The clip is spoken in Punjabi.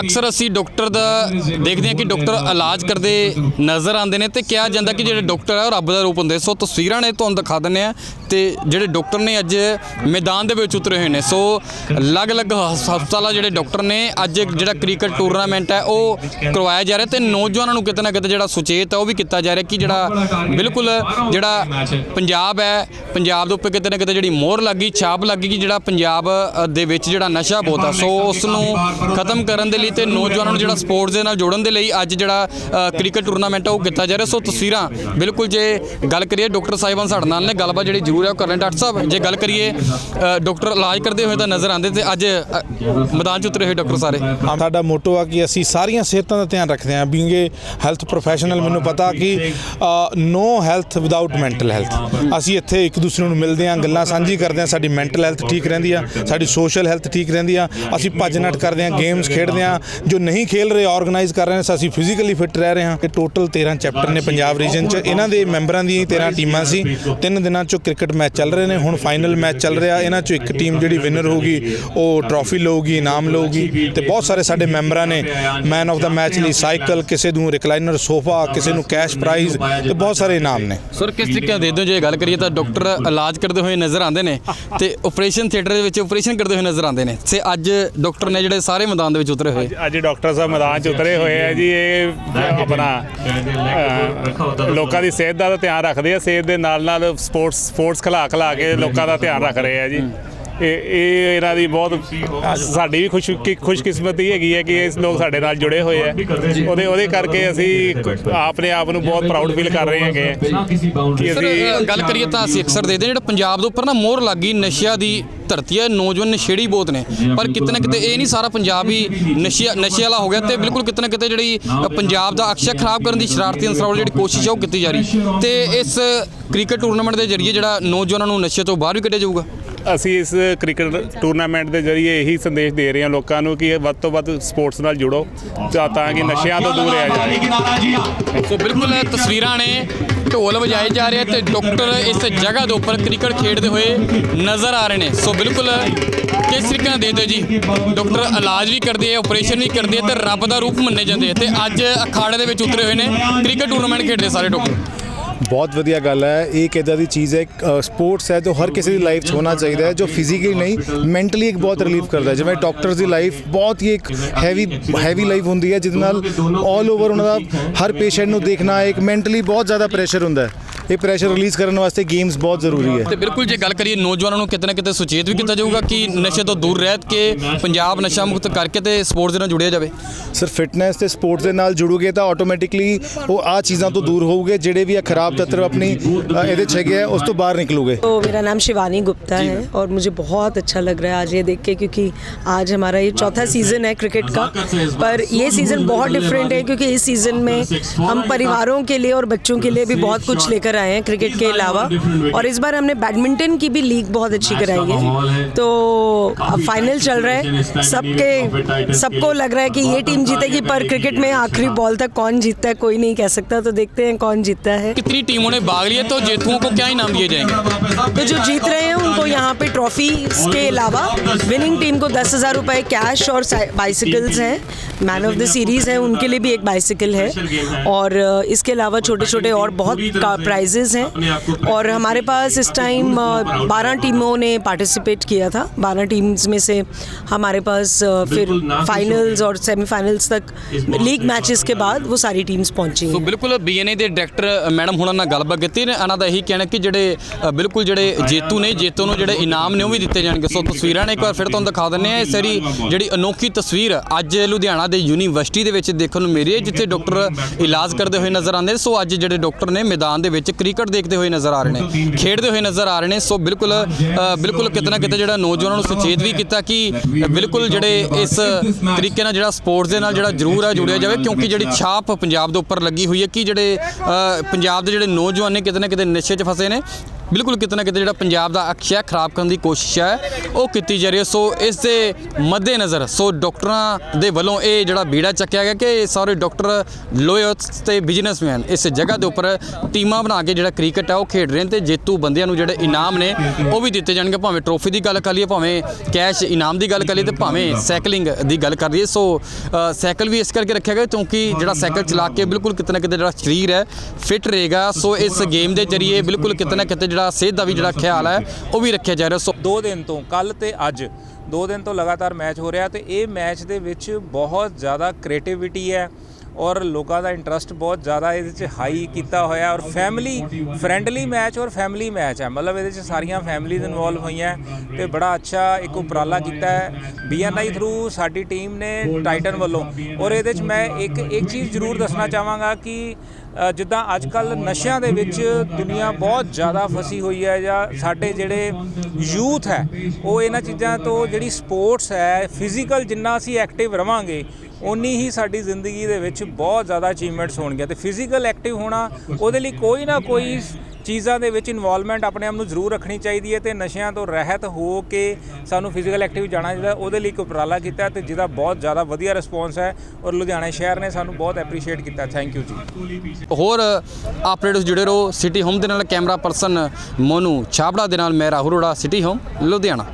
ਅਕਸਰ ਅਸੀਂ ਡਾਕਟਰ ਦਾ ਦੇਖਦੇ ਹਾਂ ਕਿ ਡਾਕਟਰ ਇਲਾਜ ਕਰਦੇ ਨਜ਼ਰ ਆਉਂਦੇ ਨੇ ਤੇ ਕਿਹਾ ਜਾਂਦਾ ਕਿ ਜਿਹੜੇ ਡਾਕਟਰ ਆ ਉਹ ਰੱਬ ਦਾ ਰੂਪ ਹੁੰਦੇ। ਸੋ ਤਸਵੀਰਾਂ ਨੇ ਤੁਹਾਨੂੰ ਦਿਖਾ ਦਿੰਦੇ ਆ ਤੇ ਜਿਹੜੇ ਡਾਕਟਰ ਨੇ ਅੱਜ ਮੈਦਾਨ ਦੇ ਵਿੱਚ ਉਤਰੇ ਹੋਏ ਨੇ। ਸੋ ਅਲੱਗ-ਅਲੱਗ ਹਸ- ਹਸਪਤਾਲਾਂ ਜਿਹੜੇ ਡਾਕਟਰ ਨੇ ਅੱਜ ਜਿਹੜਾ ਕ੍ਰਿਕਟ ਟੂਰਨਾਮੈਂਟ ਹੈ ਉਹ ਕਰਵਾਇਆ ਜਾ ਰਿਹਾ ਤੇ ਨੌਜਵਾਨਾਂ ਨੂੰ ਕਿਤੇ ਨਾ ਕਿਤੇ ਜਿਹੜਾ ਸੁਚੇਤ ਹੈ ਉਹ ਵੀ ਕੀਤਾ ਜਾ ਰਿਹਾ ਕਿ ਜਿਹੜਾ ਬਿਲਕੁਲ ਜਿਹੜਾ ਪੰਜਾਬ ਹੈ, ਪੰਜਾਬ ਦੇ ਉੱਪਰ ਕਿਤੇ ਨਾ ਕਿਤੇ ਜਿਹੜੀ ਮੋਹਰ ਲੱਗੀ, ਛਾਪ ਲੱਗੀ ਕਿ ਜਿਹੜਾ ਪੰਜਾਬ ਦੇ ਵਿੱਚ ਜਿਹੜਾ ਨਸ਼ਾ ਬਹੁਤ ਆ। ਸੋ ਉਸ ਨੂੰ ਖਤਮ ਕਰਨ ਦੇ ਲਈ ਤੇ ਨੌਜਵਾਨਾਂ ਨੂੰ ਜਿਹੜਾ ਸਪੋਰਟਸ ਦੇ ਨਾਲ ਜੋੜਨ ਦੇ ਲਈ ਅੱਜ ਜਿਹੜਾ ਕ੍ਰਿਕਟ ਟੂਰਨਾਮੈਂਟ ਆ ਉਹ ਕੀਤਾ ਜਾ ਰਿਹਾ। ਸੋ ਤਸਵੀਰਾਂ ਬਿਲਕੁਲ ਜੇ ਗੱਲ ਕਰੀਏ ਡਾਕਟਰ ਸਾਹਿਬਾਨ ਸਾਡੇ ਨਾਲ ਨੇ ਗੱਲਬਾਤ ਜਿਹੜੀ ਜ਼ਰੂਰ ਹੈ ਉਹ ਕਰ ਰਹੇ ਨੇ। ਡਾਕਟਰ ਸਾਹਿਬ ਜੇ ਗੱਲ ਕਰੀਏ ਡਾਕਟਰ ਇਲਾਜ ਕਰਦੇ ਹੋਏ ਤਾਂ ਨਜ਼ਰ ਆਉਂਦੇ ਤੇ ਅੱਜ ਮੈਦਾਨ 'ਚ ਉਤਰੇ ਹੋਏ ਡਾਕਟਰ ਸਾਰੇ। ਸਾਡਾ ਮੋਟੋ ਆ ਕਿ ਅਸੀਂ ਸਾਰੀਆਂ ਸਿਹਤਾਂ ਦਾ ਧਿਆਨ ਰੱਖਦੇ ਹਾਂ ਬੀਇੰਗ ਏ ਹੈਲਥ ਪ੍ਰੋਫੈਸ਼ਨਲ ਮੈਨੂੰ ਪਤਾ ਕਿ no health without mental health ਅਸੀਂ ਇੱਥੇ ਇੱਕ ਦੂਸਰੇ ਨੂੰ ਮਿਲਦੇ ਹਾਂ ਗੱਲਾਂ ਸਾਂਝੀ ਕਰਦੇ ਹਾਂ ਸਾਡੀ ਮੈਂਟਲ ਹੈਲਥ ਠੀਕ ਰਹਿੰਦੀ ਆ ਸਾਡੀ ਸੋਸ਼ਲ ਹੈਲਥ ਠੀਕ ਰਹਿੰਦੀ ਆ ਅਸੀਂ ਭੱਜ ਨੱਠ ਕਰਦੇ ਹਾਂ ਗੇਮਸ ਖੇਡਦੇ ਹਾਂ ਜੋ ਨਹੀਂ ਖੇਲ ਰਹੇ ਆਰਗੇਨਾਈਜ਼ ਕਰ ਰਹੇ ਨੇ ਅਸੀਂ ਫਿਜ਼ੀਕਲੀ ਫਿਟ ਰਹਿ ਰਹੇ ਹਾਂ। ਕਿ ਟੋਟਲ 13 ਚੈਪਟਰ ਨੇ ਪੰਜਾਬ ਰੀਜਨ 'ਚ। ਇਹਨਾਂ ਦੇ ਮੈਂਬਰਾਂ ਦੀਆਂ 13 ਟੀਮਾਂ ਸੀ। ਤਿੰਨ ਦਿਨਾਂ 'ਚੋਂ ਕ੍ਰਿਕਟ ਮੈਚ ਚੱਲ ਰਹੇ ਨੇ। ਹੁਣ ਫਾਈਨਲ ਮੈਚ ਚੱਲ ਰਿਹਾ। ਇਹਨਾਂ 'ਚੋਂ ਇੱਕ ਟੀਮ ਜਿਹੜੀ ਵਿਨਰ ਹੋਊਗੀ, ਉਹ ਟਰੋਫੀ ਲਊਗੀ ਇਨਾਮ ਲਊਗੀ। ਤੇ ਬਹੁਤ ਸਾਰੇ ਸਾਡੇ ਮੈਂਬਰਾਂ ਨੇ ਮੈਨ ਆਫ ਦਾ ਮੈਚ ਲਈ ਸਾਈਕਲ ਕਿਸੇ ਨੂੰ ਰਿਕਲਾਈਨਰ ਸੋਫਾ ਕਿਸੇ ਨੂੰ ਕੈਸ਼ ਪ੍ਰਾਈਜ਼ ਤੇ ਬਹੁਤ ਸਾਰੇ ਇਨਾਮ ਨੇ। ਸਰ ਕਿਸ ਤਰੀਕੇ ਨਾਲ ਦੇਖਦੇ ਹੋ ਜੇ ਗੱਲ ਕਰੀਏ ਤਾਂ ਡਾਕਟਰ ਇਲਾਜ ਕਰਦੇ ਹੋਏ ਨਜ਼ਰ ਆਉਂਦੇ ਨੇ ਤੇ ਆਪਰੇਸ਼ਨ ਥੀਏਟਰ ਦੇ ਵਿੱਚ ਆਪਰੇਸ਼ਨ ਕਰਦੇ ਹੋਏ ਨਜ਼ਰ ਆਉਂਦੇ ਨੇ। ਤੇ ਅੱਜ ਡਾਕਟਰ ਨੇ ਜਿਹੜੇ ਸਾਰੇ ਮੈਦਾਨ ਦੇ ਵਿੱਚ ਉਤਰੇ ਹੋਏ ਅੱਜ ਡਾਕਟਰ ਸਾਹਿਬ ਮੈਦਾਨ 'ਚ ਉਤਰੇ ਹੋਏ ਆ ਜੀ ਇਹ ਆਪਣਾ ਲੋਕਾਂ ਦੀ ਸਿਹਤ ਦਾ ਧਿਆਨ ਰੱਖਦੇ ਆ ਸਿਹਤ ਦੇ ਨਾਲ ਨਾਲ ਸਪੋਰਟਸ ਸਪੋਰਟਸ ਖਿਲਾ ਖਿਲਾ ਕੇ ਲੋਕਾਂ ਦਾ ਧਿਆਨ ਰੱਖ ਰਹੇ ਆ ਜੀ। ਇਹ ਇਹ ਇਹਨਾਂ ਦੀ ਬਹੁਤ ਸਾਡੀ ਵੀ ਖੁਸ਼ ਕਿ- ਖੁਸ਼ਕਿਸਮਤੀ ਹੈਗੀ ਹੈ ਕਿ ਇਸ ਲੋਕ ਸਾਡੇ ਨਾਲ ਜੁੜੇ ਹੋਏ ਆ ਉਹਦੇ ਉਹਦੇ ਕਰਕੇ ਅਸੀਂ ਆਪਣੇ ਆਪ ਨੂੰ ਬਹੁਤ ਪ੍ਰਾਊਡ ਫੀਲ ਕਰ ਰਹੇ ਹੈਗੇ ਆ ਕਿ ਅਸੀਂ ਗੱਲ ਕਰੀਏ ਤਾਂ ਅਸੀਂ ਅਕਸਰ ਦੇਖਦੇ ਹਾਂ ਜਿਹੜਾ ਪੰਜਾਬ ਦੇ ਉੱਪਰ ਨਾ ਮੋਹਰ ਲੱਗੀ ਨਸ਼ਿਆਂ ਦੀ ਧਰਤੀ ਹੈ ਨੌਜਵਾਨ ਨਸ਼ੇੜੀ ਬਹੁਤ ਨੇ। ਪਰ ਕਿਤੇ ਨਾ ਕਿਤੇ ਇਹ ਨਹੀਂ ਸਾਰਾ ਪੰਜਾਬ ਹੀ ਨਸ਼ੇ ਨਸ਼ੇ ਵਾਲਾ ਹੋ ਗਿਆ ਤੇ ਬਿਲਕੁਲ ਕਿਤੇ ਨਾ ਕਿਤੇ ਜਿਹੜੀ ਪੰਜਾਬ ਦਾ ਅਕਸ਼ਾ ਖਰਾਬ ਕਰਨ ਦੀ ਸ਼ਰਾਰਤੀ ਅਨਸਰਾਂ ਵੱਲੋਂ ਜਿਹੜੀ ਕੋਸ਼ਿਸ਼ ਹੈ ਉਹ ਕੀਤੀ ਜਾ ਰਹੀ। ਤੇ ਇਸ ਕ੍ਰਿਕਟ ਟੂਰਨਾਮੈਂਟ ਦੇ ਜ਼ਰੀਏ ਜਿਹੜਾ ਨੌਜਵਾਨਾਂ ਨੂੰ ਨਸ਼ੇ ਤੋਂ ਬਾਹਰ ਵੀ ਕੱਢਿਆ ਜਾਊਗਾ? ਅਸੀਂ ਇਸ ਕ੍ਰਿਕਟ ਟੂਰਨਾਮੈਂਟ ਦੇ ਜ਼ਰੀਏ ਇਹੀ ਸੰਦੇਸ਼ ਦੇ ਰਹੇ ਹਾਂ ਲੋਕਾਂ ਨੂੰ ਕਿ ਇਹ ਵੱਧ ਤੋਂ ਵੱਧ ਸਪੋਰਟਸ ਨਾਲ ਜੁੜੋ, ਤਾਂ ਤਾਂ ਕਿ ਨਸ਼ਿਆਂ ਤੋਂ ਦੂਰ ਰਹਿ ਜਾਏ ਸੋ ਬਿਲਕੁਲ ਇਹ ਤਸਵੀਰਾਂ ਨੇ ਢੋਲ ਵਜਾਏ ਜਾ ਰਹੇ ਆ ਤੇ ਡਾਕਟਰ ਇਸ ਜਗ੍ਹਾ ਦੇ ਉੱਪਰ ਕ੍ਰਿਕਟ ਖੇਡਦੇ ਹੋਏ ਨਜ਼ਰ ਆ ਰਹੇ ਨੇ। ਸੋ ਬਿਲਕੁਲ ਕਿਸ ਤਰੀਕੇ ਨਾਲ ਦੇਖਦੇ ਹੋ ਜੀ? ਡਾਕਟਰ ਇਲਾਜ ਵੀ ਕਰਦੇ ਆ ਆਪਰੇਸ਼ਨ ਵੀ ਕਰਦੇ ਆ ਤੇ ਰੱਬ ਦਾ ਰੂਪ ਮੰਨੇ ਜਾਂਦੇ ਆ ਤੇ ਅੱਜ ਅਖਾੜੇ ਦੇ ਵਿੱਚ ਉਤਰੇ ਹੋਏ ਨੇ, ਕ੍ਰਿਕਟ ਟੂਰਨਾਮੈਂਟ ਖੇਡਦੇ ਸਾਰੇ ਡਾਕਟਰ। ਬਹੁਤ ਵਧੀਆ ਗੱਲ ਹੈ। ਇਹ ਇੱਕ ਇੱਦਾਂ ਦੀ ਚੀਜ਼ ਹੈ ਸਪੋਰਟਸ ਹੈ ਜੋ ਹਰ ਕਿਸੇ ਦੀ ਲਾਈਫ 'ਚ ਹੋਣਾ ਚਾਹੀਦਾ ਹੈ, ਜੋ ਫਿਜ਼ੀਕਲੀ ਨਹੀਂ ਮੈਂਟਲੀ ਇੱਕ ਬਹੁਤ ਰਿਲੀਫ ਕਰਦਾ ਹੈ। ਜਿਵੇਂ ਡਾਕਟਰਸ ਦੀ ਲਾਈਫ ਬਹੁਤ ਹੀ ਇੱਕ ਹੈਵੀ ਹੈਵੀ ਲਾਈਫ ਹੁੰਦੀ ਹੈ, ਜਿਹਦੇ ਨਾਲ 올 ਓਵਰ ਉਹਨਾਂ ਦਾ ਹਰ ਪੇਸ਼ੈਂਟ ਨੂੰ ਦੇਖਣਾ, ਇੱਕ ਮੈਂਟਲੀ ਬਹੁਤ ਜ਼ਿਆਦਾ ਪ੍ਰੈਸ਼ਰ ਹੁੰਦਾ ਹੈ। ਇਹ ਪ੍ਰੈਸ਼ਰ ਰਿਲੀਜ਼ ਕਰਨ ਵਾਸਤੇ ਗੇਮਸ ਬਹੁਤ ਜ਼ਰੂਰੀ ਹੈ ਤੇ ਬਿਲਕੁਲ ਜੇ ਗੱਲ ਕਰੀਏ ਨੌਜਵਾਨਾਂ ਨੂੰ ਕਿਤੇ ਨਾ ਕਿਤੇ ਸੁਚੇਤ ਵੀ ਕੀਤਾ ਜਾਊਗਾ ਕਿ ਨਸ਼ੇ ਤੋਂ ਦੂਰ ਰਹਿ ਕੇ ਪੰਜਾਬ ਨਸ਼ਾ ਮੁਕਤ ਕਰਕੇ ਤੇ ਸਪੋਰਟਸ ਦੇ ਨਾਲ ਜੁੜਿਆ ਜਾਵੇ ਸਰ ਫਿਟਨੈਸ ਤੇ ਸਪੋਰਟਸ ਦੇ ਨਾਲ ਜੁੜੋਗੇ ਤਾਂ ਆਟੋਮੈਟਿਕਲੀ ਉਹ ਆ ਚੀਜ਼ਾਂ ਤੋਂ ਦੂਰ ਹੋਊਗੇ ਜਿਹੜੇ ਵੀ ਇਹ ਖਰਾਬ ਤੱਤਰ ਆਪਣੀ ਅ, ਇਹਦੇ 'ਚ ਹੈਗੇ ਆ ਉਸ ਤੋਂ ਬਾਹਰ ਨਿਕਲੋਗੇ तो मेरा नाम शिवानी गुप्ता है और मुझे बहुत अच्छा लग रहा है आज ये देख के क्योंकि आज हमारा ये चौथा सीज़न है क्रिकेट का पर ये सीज़न बहुत डिफरेंट है क्योंकि इस सीज़न में हम परिवारों के लिए और बच्चों के लिए भी बहुत कुछ लेकर आए हैं क्रिकेट के अलावा। और इस बार हमने बैडमिंटन की भी लीग बहुत अच्छी कराई है। तो अब फाइनल चल रहा है। सबके सबको लग रहा है कि ये टीम जीतेगी पर क्रिकेट में आखिरी बॉल तक कौन जीतता है कोई नहीं कह सकता। तो देखते हैं कौन जीतता है। कितनी टीमों ने भाग लिया तो जेतुओं को क्या इनाम दिए जाएँगे? तो जो जीत रहे हैं उनको यहाँ पे ट्रॉफी के अलावा विनिंग टीम को दस हज़ार रुपये कैश और बाइसिकल्स हैं। मैन ऑफ़ द सीरीज़ है उनके लिए भी एक बाइसिकल है। और इसके अलावा छोटे छोटे और बहुत प्राइजेज हैं और हमारे पास इस टाइम बारह टीमों ने पार्टिसिपेट किया था बारह टीम्स में से हमारे पास अ, फिर फाइनल्स और सेमीफाइनल्स तक लीग मैचेस के बाद वो सारी टीम्स पहुंची ਸੋ हैं ਬਿਲਕੁਲ ਬੀਐਨਏ ਦੇ ਡਾਇਰੈਕਟਰ ਮੈਡਮ ਹੁਣਾਂ ਨਾਲ ਗੱਲਬਾਤ ਕੀਤੀ ਨੇ ਇਹਨਾਂ ਦਾ ਇਹੀ ਕਹਿਣਾ ਕਿ ਜਿਹੜੇ ਅ, ਬਿਲਕੁਲ ਜਿਹੜੇ ਜੇਤੂ ਨੇ ਜੇਤੂ ਨੂੰ ਜਿਹੜੇ ਇਨਾਮ ਨੇ ਉਹ ਵੀ ਦਿੱਤੇ ਜਾਣਗੇ ਸੋ ਤਸਵੀਰਾਂ ਨੇ ਇੱਕ ਵਾਰ ਫਿਰ ਤੁਹਾਨੂੰ ਦਿਖਾ ਦਿੰਨੇ ਆ ਇਹ ਸਾਰੀ ਜਿਹੜੀ ਅਨੋਖੀ ਤਸਵੀਰ ਅੱਜ ਲੁਧਿਆਣਾ ਦੇ ਯੂਨੀਵਰਸਿਟੀ ਦੇ ਵਿੱਚ ਦੇਖਣ ਨੂੰ ਮਿਲੀ ਹੈ ਜਿੱਥੇ ਡਾਕਟਰ ਇਲਾਜ ਕਰਦੇ ਹੋਏ ਨਜ਼ਰ ਆਉਂਦੇ ਨੇ। ਸੋ ਅੱਜ ਜਿਹੜੇ ਡਾਕਟਰ ਨੇ ਮੈਦਾਨ ਦੇ ਵਿੱਚ ਕ੍ਰਿਕਟ ਦੇਖਦੇ ਹੋਏ ਨਜ਼ਰ ਆ ਰਹੇ ਨੇ ਖੇਡਦੇ ਹੋਏ ਨਜ਼ਰ ਆ ਰਹੇ ਨੇ ਸੋ ਬਿਲਕੁਲ ਬਿਲਕੁਲ ਕਿਤੇ ਨਾ ਕਿਤੇ ਜਿਹੜਾ ਨੌਜਵਾਨਾਂ ਨੂੰ ਸੁਚੇਤ ਵੀ ਕੀਤਾ ਕਿ ਬਿਲਕੁਲ ਜਿਹੜੇ ਇਸ ਤਰੀਕੇ ਨਾਲ ਜਿਹੜਾ ਸਪੋਰਟਸ ਦੇ ਨਾਲ ਜਿਹੜਾ ਜ਼ਰੂਰ ਆ ਜੁੜਿਆ ਜਾਵੇ ਕਿਉਂਕਿ ਜਿਹੜੀ ਛਾਪ ਪੰਜਾਬ ਦੇ ਉੱਪਰ ਲੱਗੀ ਹੋਈ ਹੈ ਕਿ ਜਿਹੜੇ ਪੰਜਾਬ ਦੇ ਜਿਹੜੇ ਨੌਜਵਾਨ ਨੇ ਕਿਤੇ ਨਾ ਕਿਤੇ ਨਸ਼ੇ 'ਚ ਫਸੇ ਨੇ ਬਿਲਕੁਲ ਕਿਤੇ ਨਾ ਕਿਤੇ ਜਿਹੜਾ ਪੰਜਾਬ ਦਾ ਅਕਸ਼ੈ ਖਰਾਬ ਕਰਨ ਦੀ ਕੋਸ਼ਿਸ਼ ਹੈ, ਉਹ ਕੀਤੀ ਜਾ ਰਹੀ ਹੈ। ਸੋ ਇਸ ਦੇ ਮੱਦੇਨਜ਼ਰ, ਸੋ ਡਾਕਟਰਾਂ ਦੇ ਵੱਲੋਂ ਇਹ ਜਿਹੜਾ ਬੀੜਾ ਚੱਕਿਆ ਗਿਆ ਕਿ ਇਹ ਸਾਰੇ ਡਾਕਟਰ ਲੋਇਰਸ ਤੇ ਬਿਜ਼ਨਸਮੈਨ ਇਸ ਜਗ੍ਹਾ ਦੇ ਉੱਪਰ ਟੀਮਾਂ ਬਣਾ ਕੇ ਜਿਹੜਾ ਕ੍ਰਿਕਟ ਹੈ, ਉਹ ਖੇਡ ਰਹੇ ਨੇ ਤੇ ਜੇਤੂ ਬੰਦਿਆਂ ਨੂੰ ਜਿਹੜੇ ਇਨਾਮ ਨੇ, ਉਹ ਵੀ ਦਿੱਤੇ ਜਾਣਗੇ। ਭਾਵੇਂ ਟਰੋਫੀ ਦੀ ਗੱਲ ਕਰ ਲਈਏ, ਭਾਵੇਂ ਕੈਸ਼ ਇਨਾਮ ਦੀ ਗੱਲ ਕਰ ਲਈਏ ਤੇ ਭਾਵੇਂ ਸਾਈਕਲਿੰਗ ਦੀ ਗੱਲ ਕਰ ਲਈਏ। ਸੋ ਸਾਈਕਲ ਵੀ ਇਸ ਕਰਕੇ ਰੱਖਿਆ ਗਿਆ ਕਿਉਂਕਿ ਜਿਹੜਾ ਸਾਈਕਲ ਚਲਾ ਕੇ ਬਿਲਕੁਲ ਕਿਤੇ ਨਾ ਕਿਤੇ ਜਿਹੜਾ ਸਰੀਰ ਹੈ ਫਿਟ ਰਹੇਗਾ। ਸੋ ਇਸ ਗੇਮ ਦੇ ਜ਼ਰੀਏ ਬਿਲਕੁਲ ਕਿਤੇ ਨਾ ਕਿਤੇ ਜਿਹੜਾ ਸਿਹਤ ਦਾ ਵੀ ਜਿਹੜਾ ਖਿਆਲ ਹੈ ਉਹ ਵੀ ਰੱਖਿਆ ਜਾ ਰਿਹਾ। ਸੋ ਦੋ ਦਿਨ ਤੋਂ ਕੱਲ ਤੇ ਅੱਜ ਦੋ ਦਿਨ ਤੋਂ ਲਗਾਤਾਰ ਮੈਚ ਹੋ ਰਿਹਾ ਤੇ ਇਹ ਮੈਚ ਦੇ ਵਿੱਚ ਬਹੁਤ ਜ਼ਿਆਦਾ ਕ੍ਰੀਏਟੀਵਿਟੀ ਹੈ ਔਰ ਲੋਕਾਂ ਦਾ ਇੰਟਰਸਟ ਬਹੁਤ ਜ਼ਿਆਦਾ ਇਹਦੇ 'ਚ ਹਾਈ ਕੀਤਾ ਹੋਇਆ ਔਰ ਫੈਮਿਲੀ ਫ੍ਰੈਂਡਲੀ ਮੈਚ ਔਰ ਫੈਮਿਲੀ ਮੈਚ ਹੈ। ਮਤਲਬ ਇਹਦੇ 'ਚ ਸਾਰੀਆਂ ਫੈਮਿਲੀਜ਼ ਇਨਵੋਲਵ ਹੋਈਆਂ ਤੇ ਬੜਾ ਅੱਛਾ ਇੱਕ ਉਪਰਾਲਾ ਕੀਤਾ ਹੈ। ਬੀਐਨਆਈ ਥਰੂ ਸਾਡੀ ਟੀਮ ਨੇ ਟਾਈਟਨ ਵੱਲੋਂ ਔਰ ਇਹਦੇ 'ਚ ਮੈਂ ਇੱਕ ਇੱਕ ਚੀਜ਼ ਜ਼ਰੂਰ ਦੱਸਣਾ ਚਾਹਾਂਗਾ ਕਿ ਜਿੱਦਾਂ ਅੱਜ ਕੱਲ ਨਸ਼ਿਆਂ ਦੇ ਵਿੱਚ ਦੁਨੀਆ ਬਹੁਤ ਜ਼ਿਆਦਾ ਫਸੀ ਹੋਈ ਹੈ ਜਾਂ ਸਾਡੇ ਜਿਹੜੇ ਯੂਥ ਹੈ, ਉਹ ਇਹਨਾਂ ਚੀਜ਼ਾਂ ਤੋਂ ਜਿਹੜੀ ਸਪੋਰਟਸ ਹੈ, ਫਿਜ਼ੀਕਲ ਜਿੰਨਾ ਅਸੀਂ ਐਕਟਿਵ ਰਵਾਂਗੇ ਉਨੀ ਹੀ ਸਾਡੀ ਜ਼ਿੰਦਗੀ ਦੇ ਵਿੱਚ ਬਹੁਤ ਜ਼ਿਆਦਾ ਅਚੀਵਮੈਂਟਸ ਹੋਣਗੀਆਂ ਤੇ ਫਿਜ਼ੀਕਲ ਐਕਟਿਵ ਹੋਣਾ, ਉਹਦੇ ਲਈ ਕੋਈ ਨਾ ਕੋਈ ਚੀਜ਼ਾਂ ਦੇ ਵਿੱਚ ਇਨਵੋਲਵਮੈਂਟ ਆਪਣੇ ਆਪ ਨੂੰ ਜ਼ਰੂਰ ਰੱਖਣੀ ਚਾਹੀਦੀ ਹੈ ਤੇ ਨਸ਼ਿਆਂ ਤੋਂ ਰਹਿਤ ਹੋ ਕੇ ਸਾਨੂੰ ਫਿਜ਼ੀਕਲ ਐਕਟਿਵ ਜਾਣਾ ਚਾਹੀਦਾ ਉਹਦੇ ਲਈ ਇੱਕ ਉਪਰਾਲਾ ਕੀਤਾ ਤੇ ਜਿਹਦਾ ਬਹੁਤ ਜ਼ਿਆਦਾ ਵਧੀਆ ਰਿਸਪੌਂਸ ਹੈ ਔਰ ਲੁਧਿਆਣਾ ਸ਼ਹਿਰ ਨੇ ਸਾਨੂੰ ਬਹੁਤ ਐਪਰੀਸ਼ੀਏਟ ਕੀਤਾ। ਥੈਂਕ ਯੂ ਜੀ। ਹੋਰ ਅਪਡੇਟਸ ਜੁੜੇ ਰਹੋ। ਸਿਟੀ ਹੋਮ ਦੇ ਨਾਲ ਕੈਮਰਾ ਪਰਸਨ ਮੋਨੂ ਛਾਬੜਾ ਦੇ ਨਾਲ ਮੈਂ ਰਾਹੁਲ ਰੋੜਾ ਸਿਟੀ ਹੋਮ ਲੁਧਿਆਣਾ।